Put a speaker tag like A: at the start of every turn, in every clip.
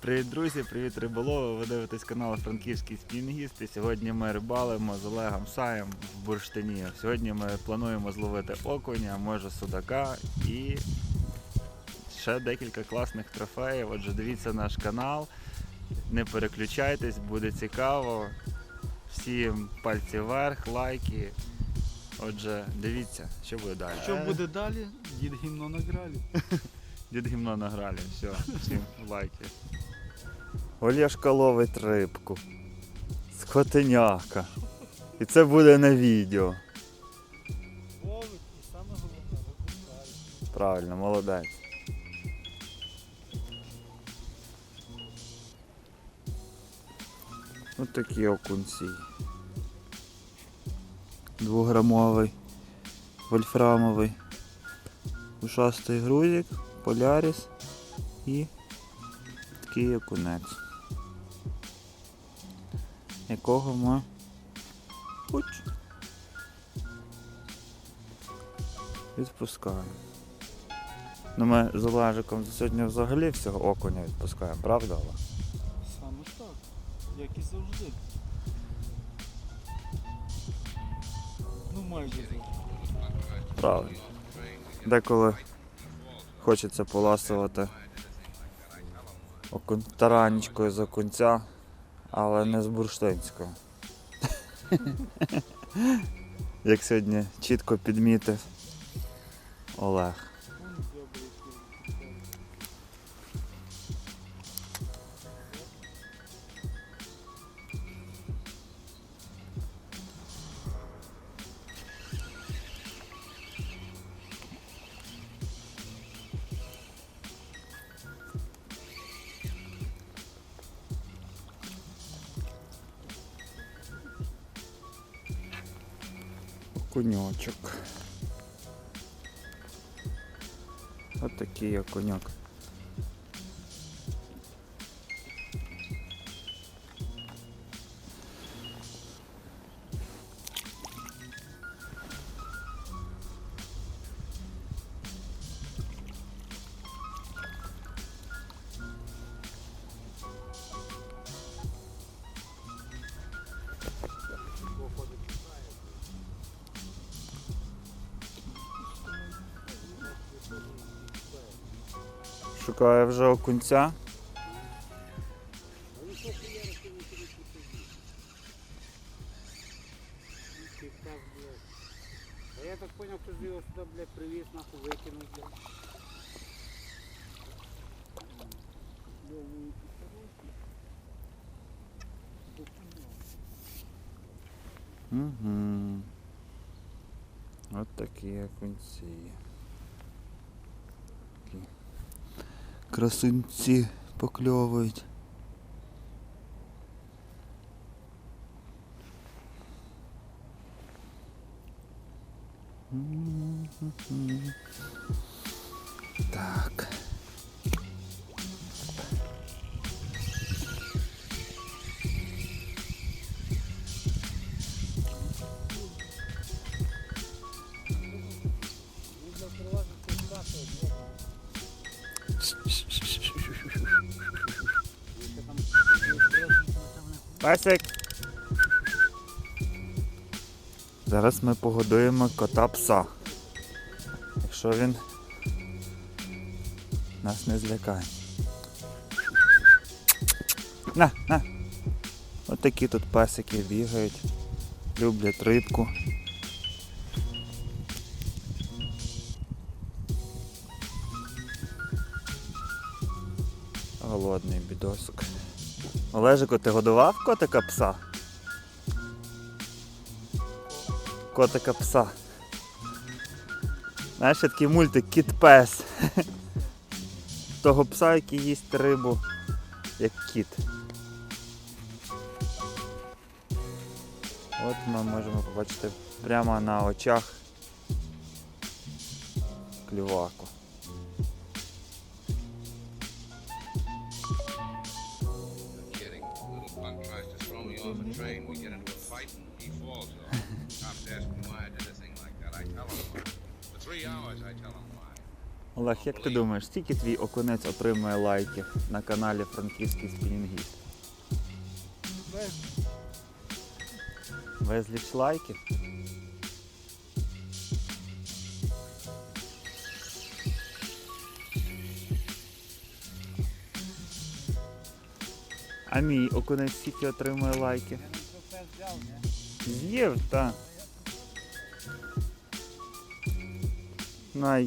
A: Привіт, друзі, привіт, риболови. Ви дивитесь канал Франківський спінгіст. І сьогодні ми рибалимо з Олегом Саєм в бурштині. Сьогодні ми плануємо зловити окуня, може судака і ще декілька класних трофеїв. Отже, дивіться наш канал. Не переключайтесь, буде цікаво. Всім пальці вверх, лайки. Отже, дивіться, що буде далі.
B: Що буде далі? Дід гімно награлі.
A: Дід гімно награли. Все, всім лайки. Олєшка ловить рибку. Скотиняка. І це буде на відео.
B: Ловить і саме головне випускає.
A: Правильно, молодець. Ось такі окунці. Двограмовий, вольфрамовий, ушастий грузик, поляріс і такий окунець. Якого ми Уч. відпускаємо. Ну ми з Олежиком сьогодні взагалі всього окуня відпускаємо, правда, Олег?
B: Саме так. Як і завжди.
A: Правильно. Деколи хочеться поласувати таранічкою з окунця, але не з бурштинського. Як сьогодні чітко підмітив Олег. Окуньочок. Вот такий окуньок. Шукає вже окунця.
C: А я так что же его сюда, блядь, привез, нахуй выкинул, блядь.
A: Угу. От такі окунці. Красунці покльовують. Мгм. Песик. Зараз ми погодуємо кота пса. Якщо він нас не злякає. На, на. От такі тут песики бігають, люблять рибку. Голодний бідосик. Олежико, ти годував котика пса? Котика пса. Знаєш, такий мультик кіт-пес. Того пса, який їсть рибу, як кіт. От ми можемо побачити прямо на очах клюваку. Олег, як ти думаєш, скільки твій окунець отримує лайків на каналі Франківський спінінгіст?
B: Без
A: Безліч лайків? А мій окунець скільки отримує лайків? З'їв, так. На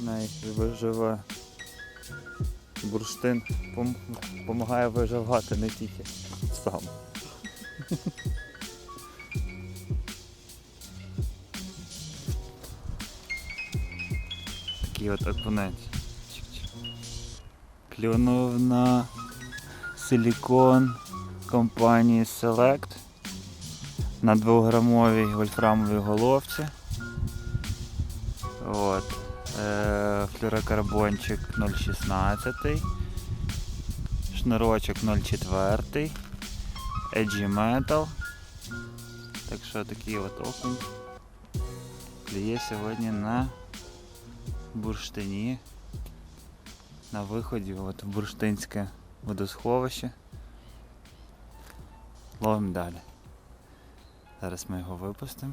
A: най виживе. Бурштин допомагає виживати не тільки сам. Такий от. Чик-чик. Клюнув на силікон компанії Select на 2-грамовій вольфрамовій головці. Флюрокарбончик 0,16. Шнурочок 0,4. Edgy Metal. Так що такий от окунь клює сьогодні на бурштині. На виході от бурштинське водосховище. Ловимо далі. Зараз ми його випустимо.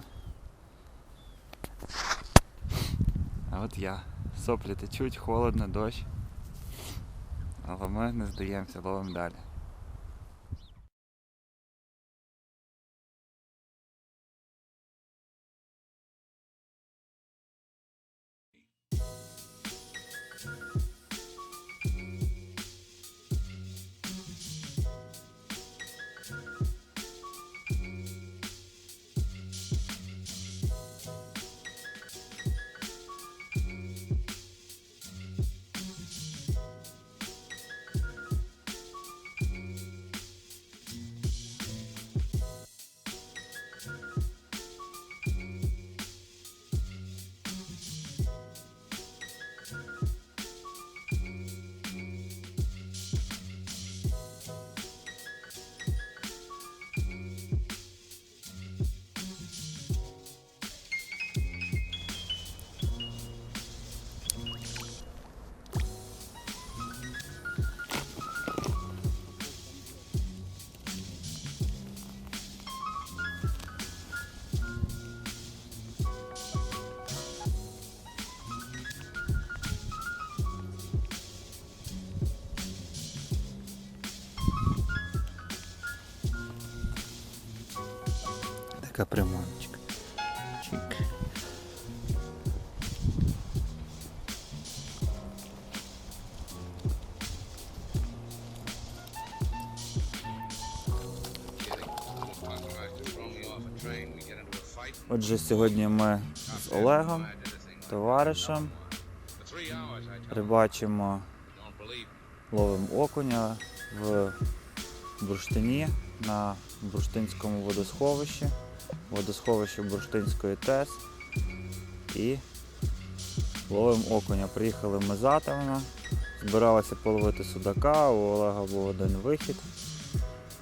A: А от я. Соплі течуть, холодно, дощ. Але ми не здаємося, ловимо далі.
D: Into a fight.
A: Отже, сьогодні ми з Олегом, товаришем, рибачимо, ловимо окуня в бурштині на бурштинському водосховищі, водосховище Бурштинської ТЕС. І ловимо окуня. Приїхали ми затемно, збиралися половити судака, у Олега був один вихід.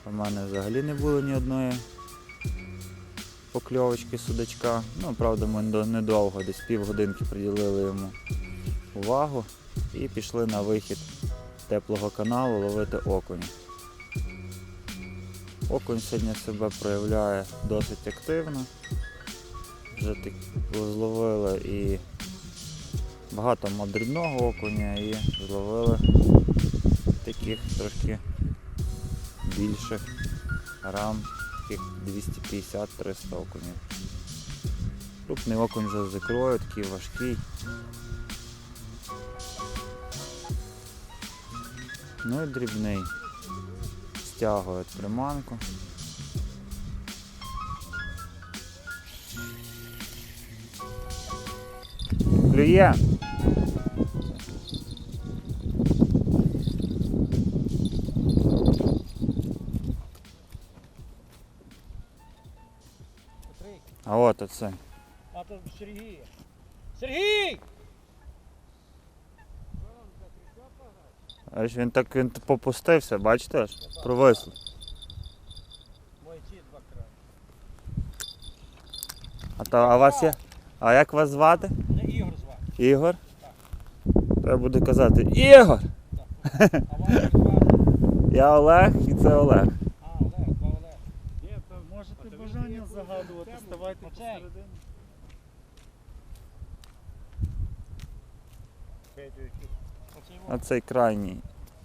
A: У мене взагалі не було ні одної покльовочки судачка. Ну, правда, ми недовго, десь півгодинки приділили йому увагу і пішли на вихід теплого каналу ловити окуня. Окунь сьогодні себе проявляє досить активно. Вже так зловили і багато мав дрібного окуня і зловили таких трошки більших грам, таких 250-300 окунів. Крупний окунь вже з такий важкий. Ну і дрібний. Стягують приманку. Клює. А от оце.
B: А то Сергій. Сергій!
A: Аж він так він попустився, бачите аж? Провисло.
B: Мой два краї.
A: А то а вас є. А як вас звати?
B: Мене Ігор звати.
A: Ігор? Треба буде казати Ігор!
B: А вам звати?
A: Я Олег і це Олег.
B: А, Олег, два Олег.
C: Ні, то
B: Можете бажання загадувати, ставайте
A: А цей крайній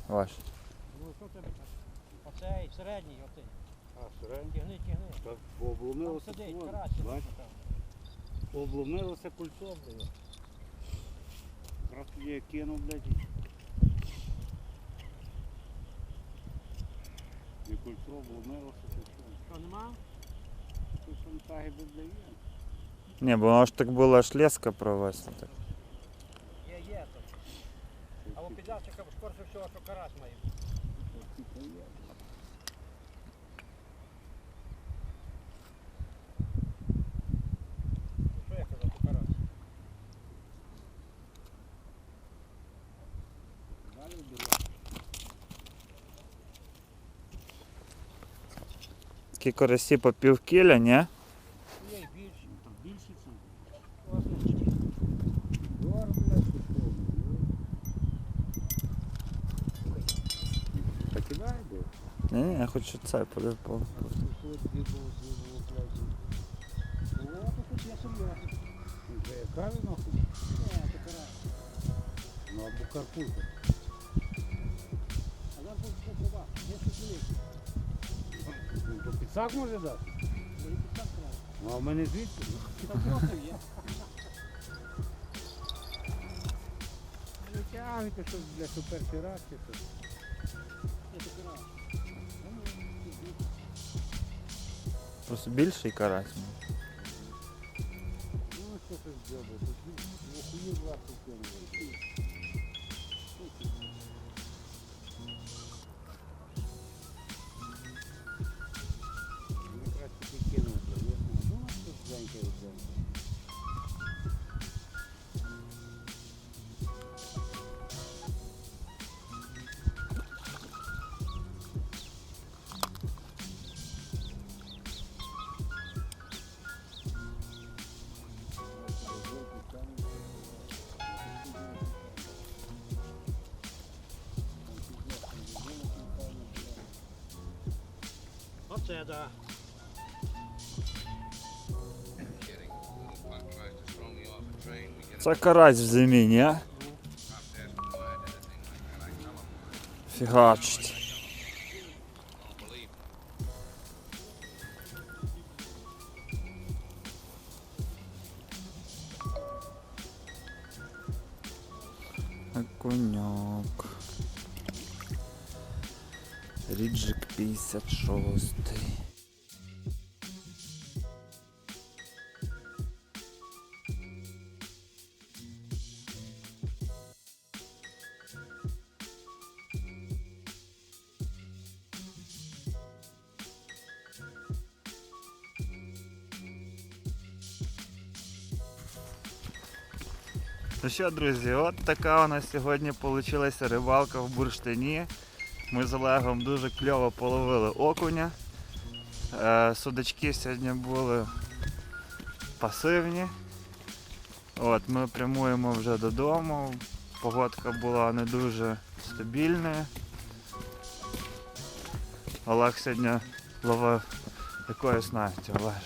A: ваш.
C: Ну, що тебе так?
B: оцей, середній, оцей.
C: А, середньо?
B: Тягни, тягни.
C: Так,
B: Там
C: обломилося.
B: сидить,
C: вон,
B: карась.
C: бач? Обломилося кульцо, блядь. Раз я кинув, блядь. і- кульцо обломилося, то що?
B: Що, нема?
C: Ти що не так і буде є?
A: Ні, бо воно ж так було аж леска провести. Так.
B: Тут. Або підлящика, скорше всього, що карась має.
A: Такі корисі по пів кіля, ні?
B: Є й більші.
C: Ну, Там більше це.
B: Класнички.
C: Двор, блядь, пішов. Та кидай, блядь.
A: Ні, ні, я хочу це подив по.
C: Тут дві було, дві було, блядь. О, то тут я серйозно. Це яка він нахуй?
B: Ні, це.
C: Ну, або карпулька.
B: А що проба. Є що.
C: Ну, то підсак може дати?
B: Бери підсак карась.
C: Ну, а в мене звідси.
B: Там просто є.
C: Не тягнете щось для супер раз чи щось.
B: Це карась.
A: Просто більший карась.
C: Ну, що це зробив?
D: We get
A: Це карась в зимі, ні?
D: stopped
A: Ну що, друзі, от така у нас сьогодні вийшла рибалка в бурштині. Ми з Олегом дуже кльово половили окуня. Е, судачки сьогодні були пасивні. От, ми прямуємо вже додому. Погодка була не дуже стабільною. Олег сьогодні ловив якою снастю, Олеж.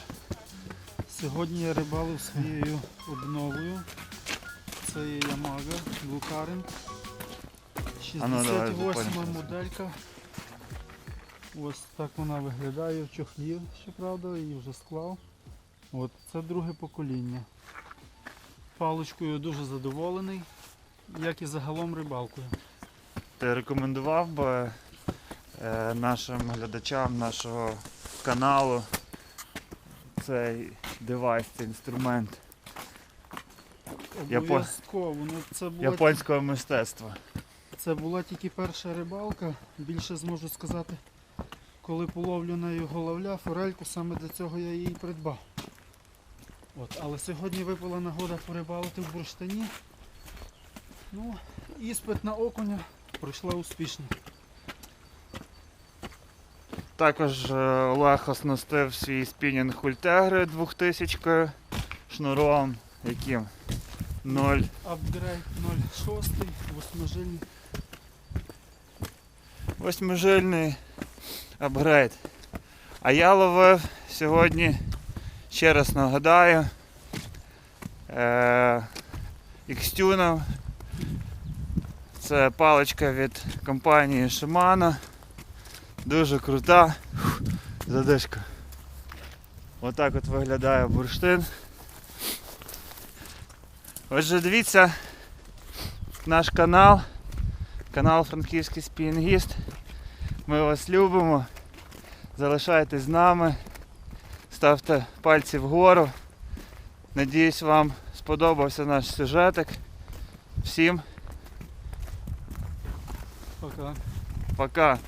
E: Сьогодні я рибалив своєю обновою. Це є Yamaga Blue Current.
A: А ну, давай,
E: 68 моделька. Ось так вона виглядає в чохлі, щоправда, її вже склав. От, це друге покоління. Паличкою дуже задоволений, як і загалом рибалкою.
A: Ти рекомендував би е, нашим глядачам нашого каналу цей девайс, цей інструмент
E: Обов'язково. Ну, це була
A: японського мистецтва.
E: Це була тільки перша рибалка. Більше зможу сказати, коли половлю на його ловля, форельку, саме для цього я її придбав. От, але сьогодні випала нагода порибалити в бурштині. Ну, іспит на окуня пройшла успішно.
A: Також е, Олег оснастив свій спінінг ультегри 2000 шнуром, яким 0.
E: Апгрейд 06, восьмижильний.
A: Восьмижильний апгрейд. А я ловив сьогодні, ще раз нагадаю, е- Xtune. Це паличка від компанії Shimano. Дуже крута. Задишка. Отак от виглядає бурштин. Отже, дивіться наш канал. Канал Франківський спінгіст. Ми вас любимо. Залишайтесь з нами. Ставте пальці вгору. Надіюсь, вам сподобався наш сюжетик. Всім
E: Пока.
A: пока.